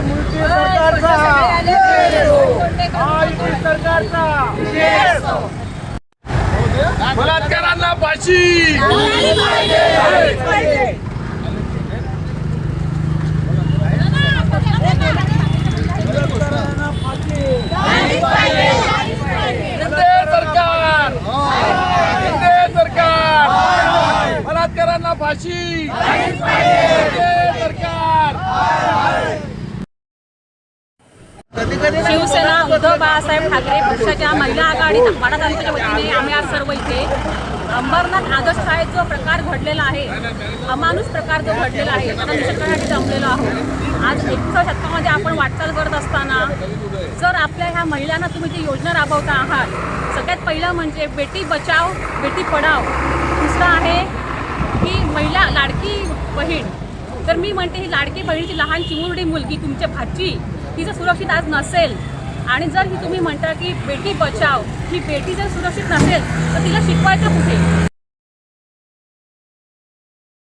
मुलगी सरकारचा. सरकारचा. बलात्कारांना फाशी. बलात्कारांना फाशी. सरकार शिंदे सरकार बलात्कारांना फाशी शिंदे सरकार शिवसेना उद्धव बाळासाहेब ठाकरे पक्षाच्या महिला आघाडी वाडा तालुक्याच्या वतीने आम्ही आज सर्व इथे अंबरनाथ आदर्श शाळेत जो प्रकार घडलेला आहे अमानुष प्रकार जो घडलेला आहे त्याला निषेध करण्यासाठी जमलेलो आहोत. आज एकविसाव्या शतकामध्ये आपण वाटचाल करत असताना जर आपल्या ह्या महिलांना तुम्ही जी योजना राबवता आहात सगळ्यात पहिलं म्हणजे बेटी बचाव बेटी पढाव. दुसरं आहे की महिला लाडकी बहीण. तर मी म्हणते ही लाडकी बहिणीची लहान चिमुरडी मुलगी तुमच्या भाची ही जर सुरक्षित आज नसेल. आणि जर ही तुम्ही म्हणता की बेटी बचाव ही बेटी जर सुरक्षित नसेल तर तिला शिकवायचं कुठे?